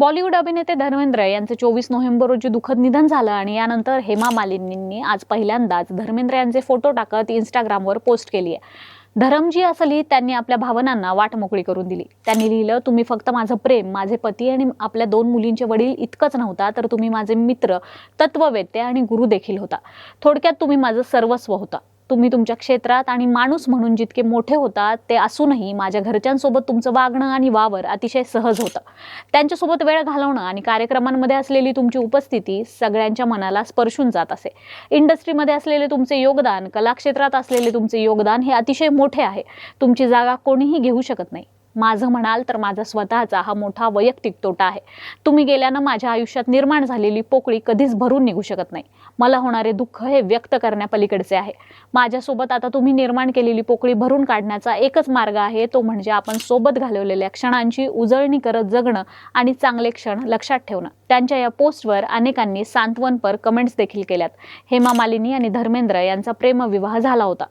बॉलिवूड अभिनेते धर्मेंद्र यांचे चोवीस नोव्हेंबर रोजी दुःखद निधन झालं आणि यानंतर हेमा मालिनींनी आज पहिल्यांदाच धर्मेंद्र यांचे फोटो टाकत इंस्टाग्रामवर पोस्ट केली आहे. धरमजी असं लिहित त्यांनी आपल्या भावनांना वाट मोकळी करून दिली. त्यांनी लिहिलं तुम्ही फक्त माझं प्रेम माझे पती आणि आपल्या दोन मुलींचे वडील इतकंच नव्हता तर तुम्ही माझे मित्र तत्ववेत्ते आणि गुरु देखील होता. थोडक्यात तुम्ही माझं सर्वस्व होता. तुम्ही तुमच्या क्षेत्रात आणि माणूस म्हणून जितके मोठे होतात ते असूनही माझ्या घरच्यांसोबत तुमचं वागणं आणि वावर अतिशय सहज होतं. त्यांच्यासोबत वेळ घालवणं आणि कार्यक्रमांमध्ये असलेली तुमची उपस्थिती सगळ्यांच्या मनाला स्पर्शून जात असे. इंडस्ट्रीमध्ये असलेले तुमचे योगदान कलाक्षेत्रात असलेले तुमचे योगदान हे अतिशय मोठे आहे. तुमची जागा कोणीही घेऊ शकत नाही. माझं म्हणाल तर माझा स्वतःचा हा मोठा वैयक्तिक तोटा आहे. तुम्ही गेल्यानं माझ्या आयुष्यात निर्माण झालेली पोकळी कधीच भरून निघू शकत नाही. मला होणारे दुःख हे व्यक्त करण्यापलीकडचे आहे. माझ्यासोबत आता तुम्ही निर्माण केलेली पोकळी भरून काढण्याचा एकच मार्ग आहे तो म्हणजे आपण सोबत घालवलेल्या क्षणांची उजळणी करत जगणं आणि चांगले क्षण लक्षात ठेवणं. त्यांच्या या पोस्टवर अनेकांनी सांत्वनपर कमेंट्स देखील केल्यात. हेमा मालिनी आणि धर्मेंद्र यांचा प्रेमविवाह झाला होता.